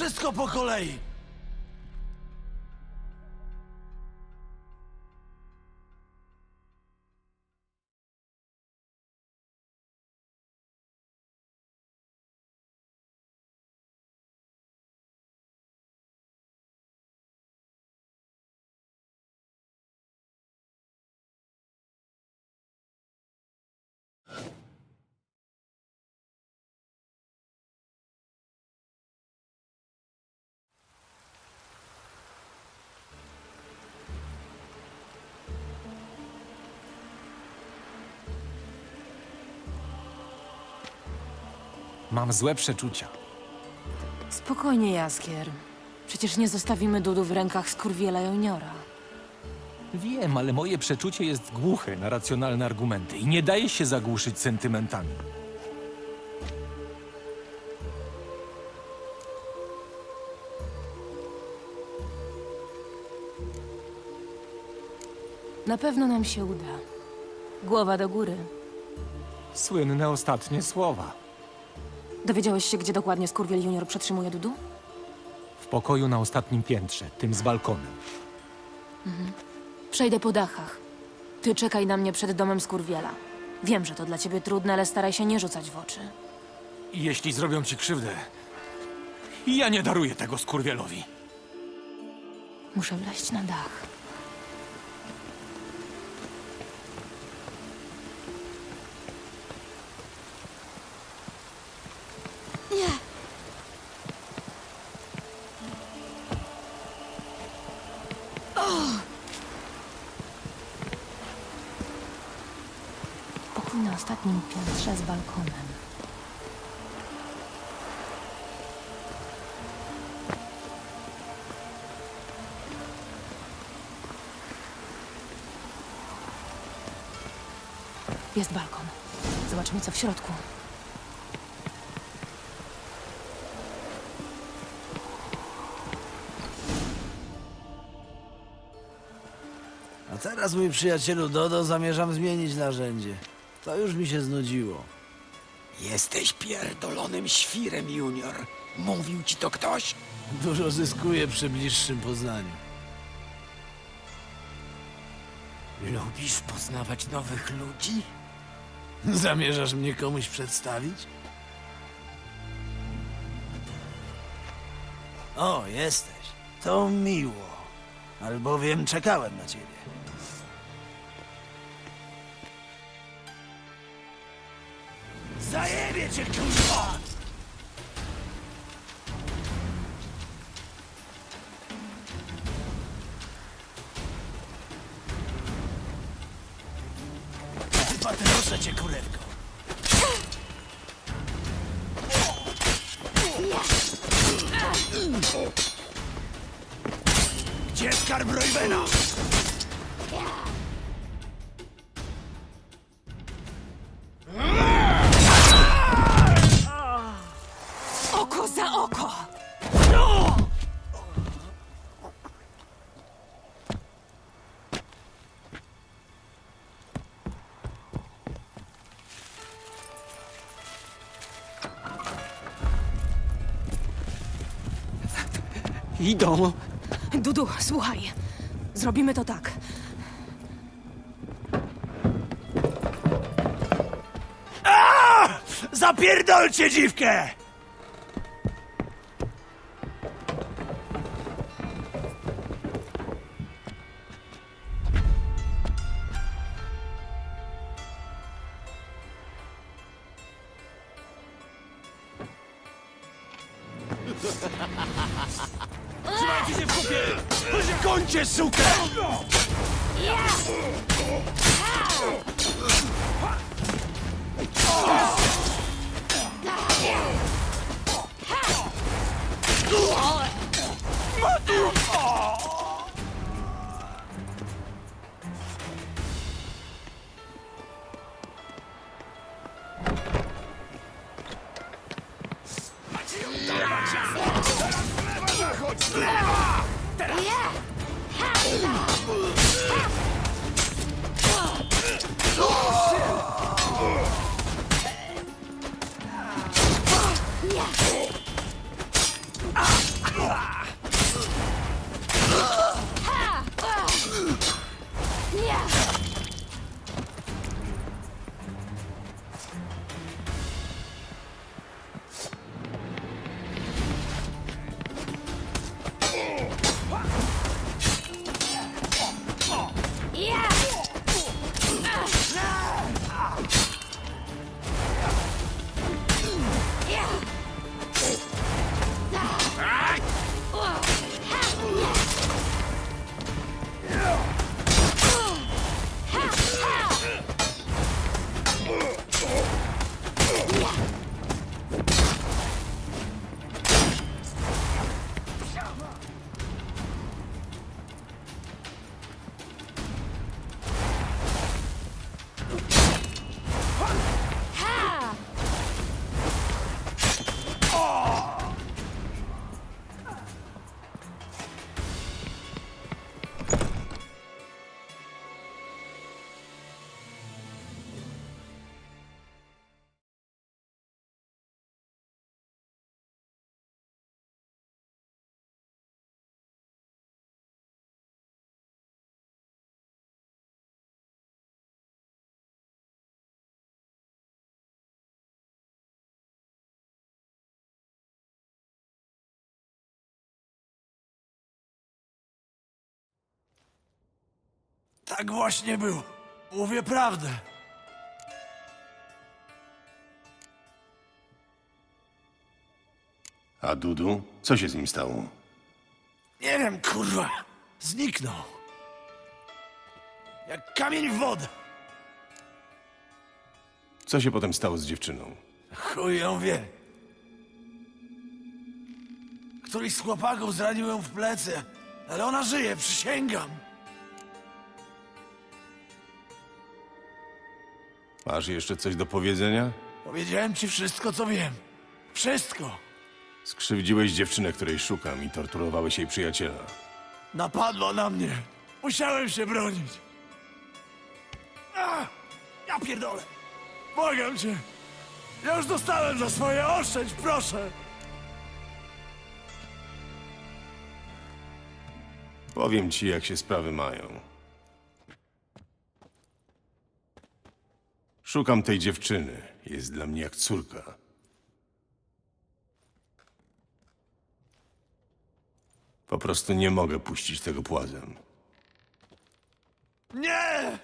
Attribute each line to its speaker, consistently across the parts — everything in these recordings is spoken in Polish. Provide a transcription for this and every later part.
Speaker 1: Wszystko po kolei!
Speaker 2: Mam złe przeczucia.
Speaker 3: Spokojnie, Jaskier. Przecież nie zostawimy Dudu w rękach skurwiela juniora.
Speaker 2: Wiem, ale moje przeczucie jest głuche na racjonalne argumenty i nie daje się zagłuszyć sentymentami.
Speaker 3: Na pewno nam się uda. Głowa do góry.
Speaker 2: Słynne ostatnie słowa.
Speaker 3: Dowiedziałeś się, gdzie dokładnie skurwiel junior przetrzymuje Dudu?
Speaker 2: W pokoju na ostatnim piętrze, tym z balkonem.
Speaker 3: Przejdę po dachach. Ty czekaj na mnie przed domem skurwiela. Wiem, że to dla ciebie trudne, ale staraj się nie rzucać w oczy.
Speaker 2: I jeśli zrobią ci krzywdę, ja nie daruję tego skurwielowi.
Speaker 3: Muszę wleźć na dach. Pokój na ostatnim piętrze z balkonem. Jest balkon. Zobaczymy, co w środku.
Speaker 1: A teraz, mój przyjacielu Dodo, zamierzam zmienić narzędzie. To już mi się znudziło.
Speaker 4: Jesteś pierdolonym świrem, Junior. Mówił ci to ktoś?
Speaker 1: Dużo zyskuję przy bliższym poznaniu.
Speaker 4: Lubisz poznawać nowych ludzi?
Speaker 1: Zamierzasz mnie komuś przedstawić? O, jesteś. To miło. Albowiem czekałem na ciebie. Zajebie cię, kurwa! Patroszę cię, kurewko. Gdzie skarb Roybena?
Speaker 4: Idą.
Speaker 3: Dudu, słuchaj. Zrobimy to tak.
Speaker 1: Zapierdolcie dziwkę! Trzymajcie się w kupie! Kończę, sukę! Matu! Зліва! Tak właśnie było. Mówię prawdę.
Speaker 5: A Dudu? Co się z nim stało?
Speaker 1: Nie wiem, kurwa. Zniknął. Jak kamień w wodę.
Speaker 5: Co się potem stało z dziewczyną?
Speaker 1: Chuj ją wie. Któryś z chłopaków zranił ją w plecy, ale ona żyje, przysięgam.
Speaker 5: Masz jeszcze coś do powiedzenia?
Speaker 1: Powiedziałem ci wszystko, co wiem. Wszystko.
Speaker 5: Skrzywdziłeś dziewczynę, której szukam i torturowałeś jej przyjaciela.
Speaker 1: Napadła na mnie. Musiałem się bronić. A, ja pierdolę. Błagam cię. Ja już dostałem za swoje oszczędź, proszę.
Speaker 5: Powiem ci, jak się sprawy mają. Szukam tej dziewczyny. Jest dla mnie jak córka. Po prostu nie mogę puścić tego płazem.
Speaker 1: Nie!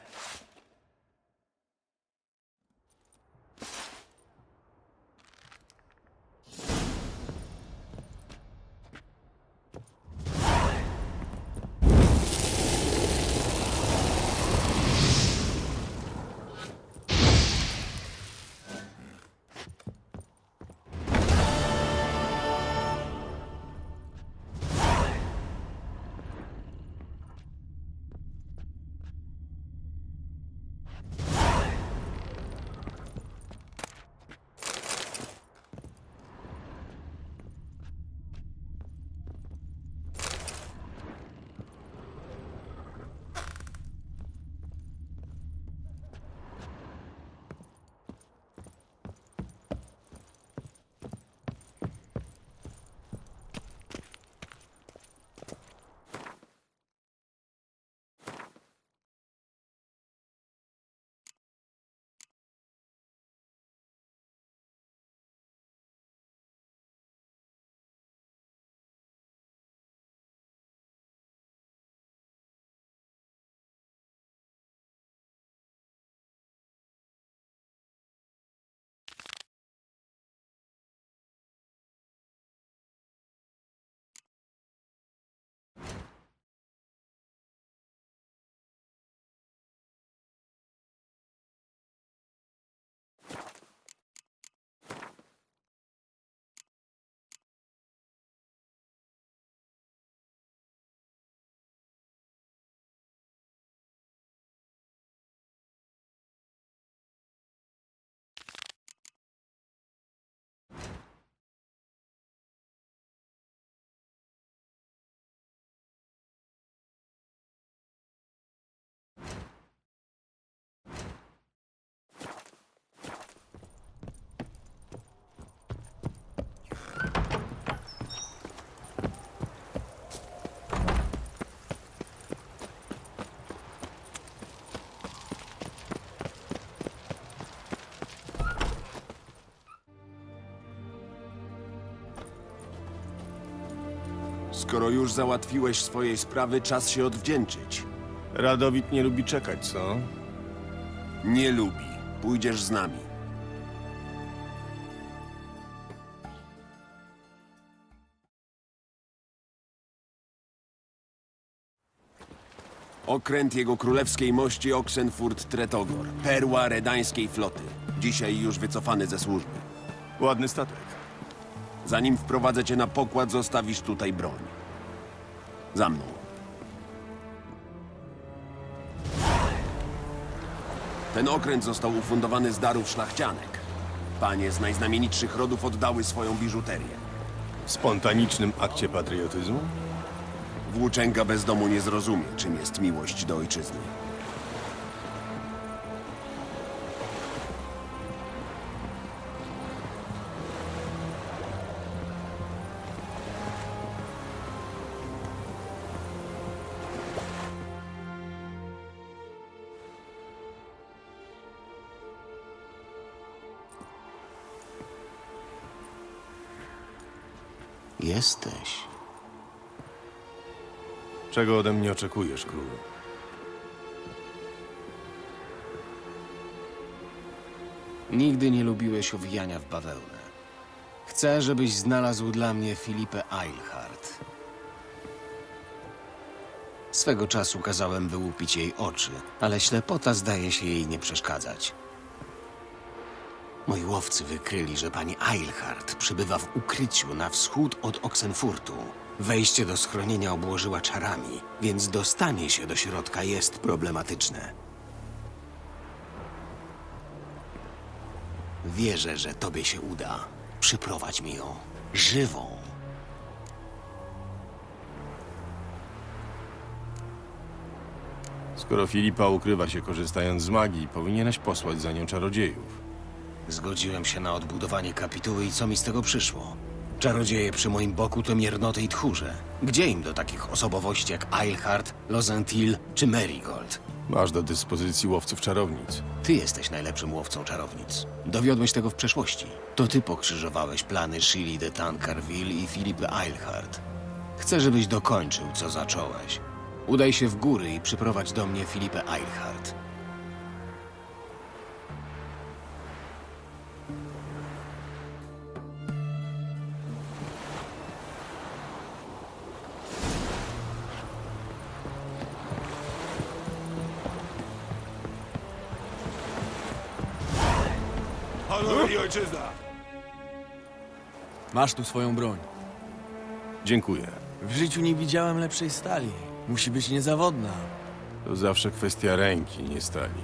Speaker 6: Skoro już załatwiłeś swoje sprawy, czas się odwdzięczyć.
Speaker 5: Radowit nie lubi czekać, co?
Speaker 6: Nie lubi. Pójdziesz z nami. Okręt jego królewskiej mości Oxenfurt Tretogor, perła redańskiej floty. Dzisiaj już wycofany ze służby.
Speaker 5: Ładny statek.
Speaker 6: Zanim wprowadzę cię na pokład, zostawisz tutaj broń. Za mną. Ten okręt został ufundowany z darów szlachcianek. Panie z najznamienitszych rodów oddały swoją biżuterię.
Speaker 5: W spontanicznym akcie patriotyzmu?
Speaker 6: Włóczęga bez domu nie zrozumie, czym jest miłość do ojczyzny.
Speaker 7: jesteś.
Speaker 5: Czego ode mnie oczekujesz, królu?
Speaker 7: Nigdy nie lubiłeś owijania w bawełnę. Chcę, żebyś znalazł dla mnie Filipę Eilhart. Swego czasu kazałem wyłupić jej oczy, ale ślepota zdaje się jej nie przeszkadzać. Moi łowcy wykryli, że pani Eilhart przybywa w ukryciu na wschód od Oxenfurtu. Wejście do schronienia obłożyła czarami, więc dostanie się do środka jest problematyczne. Wierzę, że tobie się uda. Przyprowadź mi ją żywą.
Speaker 5: Skoro Filipa ukrywa się korzystając z magii, powinieneś posłać za nią czarodziejów.
Speaker 7: Zgodziłem się na odbudowanie kapituły i co mi z tego przyszło? Czarodzieje przy moim boku to miernoty i tchórze. Gdzie im do takich osobowości jak Eilhart, Lozentil czy Marigold?
Speaker 5: Masz do dyspozycji łowców czarownic.
Speaker 7: Ty jesteś najlepszym łowcą czarownic. Dowiodłeś tego w przeszłości. To ty pokrzyżowałeś plany Shili de Tancarville i Filipy Eilhart. Chcę, żebyś dokończył, co zacząłeś. Udaj się w góry i przyprowadź do mnie Filipę Eilhart.
Speaker 8: Masz tu swoją broń.
Speaker 5: Dziękuję.
Speaker 8: W życiu nie widziałem lepszej stali. Musi być niezawodna.
Speaker 5: To zawsze kwestia ręki, nie stali.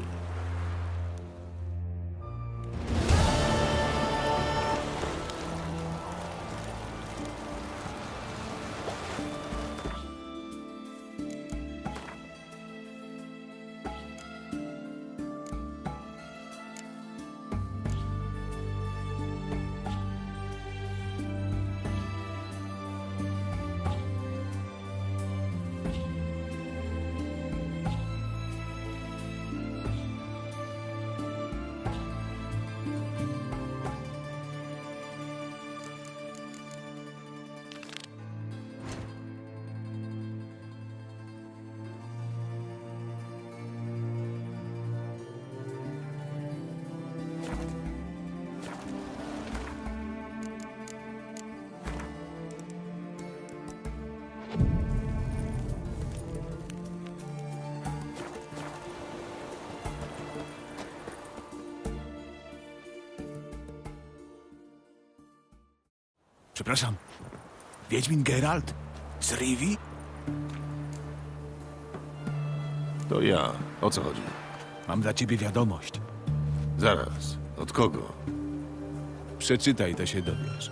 Speaker 8: Przepraszam. Wiedźmin Geralt? Z Rivi?
Speaker 5: To ja. O co chodzi?
Speaker 8: Mam dla ciebie wiadomość.
Speaker 5: Zaraz. Od kogo?
Speaker 8: Przeczytaj, to się dowiesz.